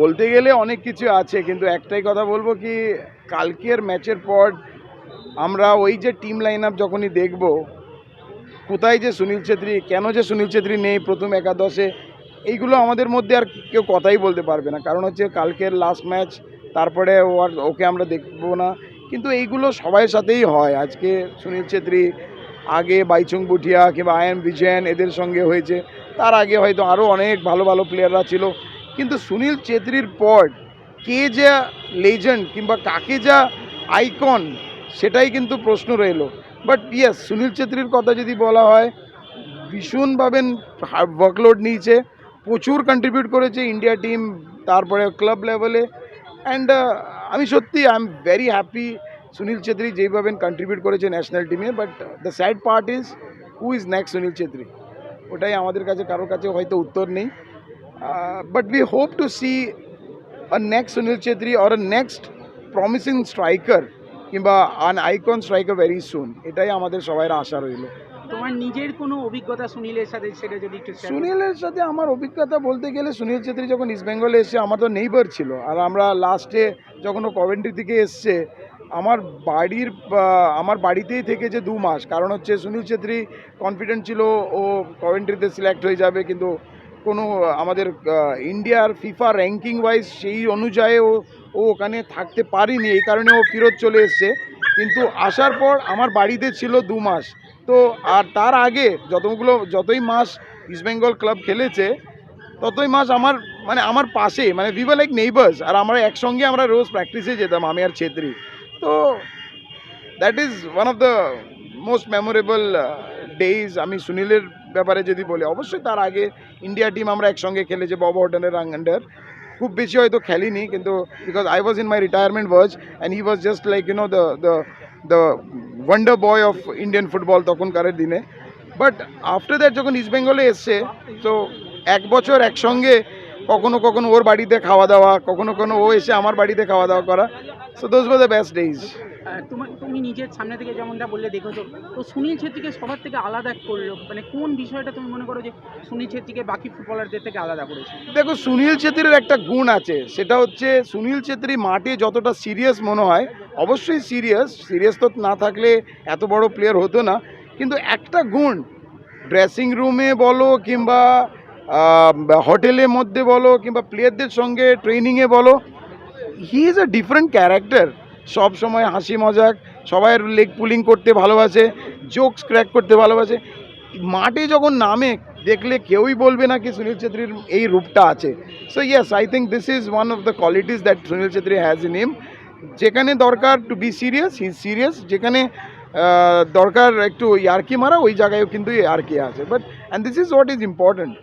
বলতে গেলে অনেক কিছু আছে, কিন্তু একটাই কথা বলব কি, কালকের ম্যাচের পর আমরা ওই যে টিম লাইন আপ যখনই দেখব, কোথায় যে সুনীল ছেত্রী, কেন যে সুনীল ছেত্রী নেই প্রথম একাদশে, এইগুলো আমাদের মধ্যে আর কেউ কথাই বলতে পারবে না। কারণ হচ্ছে কালকের লাস্ট ম্যাচ তারপরে ও আর ওকে আমরা দেখব না। কিন্তু এইগুলো সবার সাথেই হয়। আজকে সুনীল ছেত্রী, আগে বাইচুং বুটিয়া কিংবা আই এম বিজয়ন এদের সঙ্গে হয়েছে, তার আগে হয়তো আরও অনেক ভালো ভালো প্লেয়াররা ছিল। কিন্তু সুনীল ছেত্রীর পর কে যা লেজেন্ড কিংবা কাকে যা আইকন সেটাই কিন্তু প্রশ্ন রইল। বাট ইয়েস সুনীল ছেত্রীর কথা যদি বলা হয় ভীষণভাবে ওয়ার্কলোড নিয়েছে, প্রচুর কন্ট্রিবিউট করেছে ইন্ডিয়া টিম তারপরে ক্লাব লেভেলে অ্যান্ড আমি সত্যি I am very happy Sunil Chhetri যেইভাবে কন্ট্রিবিউট করেছে ন্যাশনাল টিমে but the sad part is who is next Sunil Chhetri ওটাই আমাদের কাছে কারোর কাছে হয়তো উত্তর নেই। But we hope to see a next Sunil Chetri or a next promising striker কিংবা an icon striker very soon এটাই আমাদের সবাই আশা রইল তোমার নিজের কোনো অভিজ্ঞতা সুনীলের সাথে সেটা যদি একটু। সুনীলের সাথে আমার অভিজ্ঞতা বলতে গেলে সুনীল ছেত্রী যখন ইস্ট বেঙ্গলে এসে আমার তো নেইবার ছিল আর আমরা লাস্টে যখন ও কভেন্ট্রি থেকে এসছে আমার বাড়ির আমার বাড়িতেই থেকেছে দু মাস কারণ হচ্ছে সুনীল ছেত্রী কনফিডেন্ট ছিল ও কভেন্ট্রিতে সিলেক্ট হয়ে যাবে কিন্তু কোনো আমাদের ইন্ডিয়ার ফিফা র্যাঙ্কিং ওয়াইজ সেই অনুযায়ী ও ও ওখানে থাকতে পারিনি, এই কারণে ও ফেরত চলে এসছে। কিন্তু আসার পর আমার বাড়িতে ছিল দু মাস। তো আর তার আগে যতগুলো, যতই মাস ইস্টবেঙ্গল ক্লাব খেলেছে, ততই মাস আমার মানে আমার পাশে মানে উই লাইক নেইবার্স আর আমরা একসঙ্গে আমরা রোজ প্র্যাকটিসে যেতাম, আমি আর ছেত্রী। তো that is one of the most memorable days আমি সুনীলের ব্যাপারে যদি বলি, অবশ্যই তার আগে ইন্ডিয়া টিম আমরা একসঙ্গে খেলেছি বব হোটেলের আন্ডার খুব বেশি হয়তো খেলিনি, কিন্তু because I was in my retirement was and he was just like you know the the the wonder boy of Indian football তখনকারের দিনে। বাট আফটার দ্যাট যখন ইস্ট বেঙ্গলে এসছে তো এক বছর একসঙ্গে কখনো কখনো ওর বাড়িতে খাওয়া দাওয়া, কখনো কখনো ও এসে আমার বাড়িতে খাওয়া দাওয়া করা। So those were the best days তোমার তুমি নিজের সামনে থেকে যেমনটা বললে দেখেছ, তো সুনীল ছেত্রীকে সবার থেকে আলাদা করল। মানে কোন বিষয়টা তুমি মনে করো যে সুনীল ছেত্রীকে বাকি ফুটবলারদের থেকে আলাদা করেছে? দেখো, সুনীল ছেত্রীর একটা গুণ আছে। সেটা হচ্ছে সুনীল ছেত্রী মাঠে যতটা সিরিয়াস মনে হয়, অবশ্যই সিরিয়াস সিরিয়াস তো না থাকলে এত বড় প্লেয়ার হতো না। কিন্তু একটা গুণ ড্রেসিং রুমে বলো কিংবা হোটেলের মধ্যে বলো কিংবা প্লেয়ারদের সঙ্গে ট্রেনিংয়ে বলো he is a different character সব সময় হাসি মজাক সবাই লেগ পুলিং করতে ভালোবাসে জোকস ক্র্যাক করতে ভালোবাসে। মাঠে যখন নামে, দেখলে কেউই বলবে না কি সুনীল ছেত্রীর এই রূপটা আছে। So yes I think this is one of the qualities that Sunil Chhetri has in him যেখানে দরকার to be serious he serious যেখানে দরকার একটু ইয়ার্কি মারা, ওই জায়গায়ও কিন্তু ইয়ার্কি আছে। But and this is what is important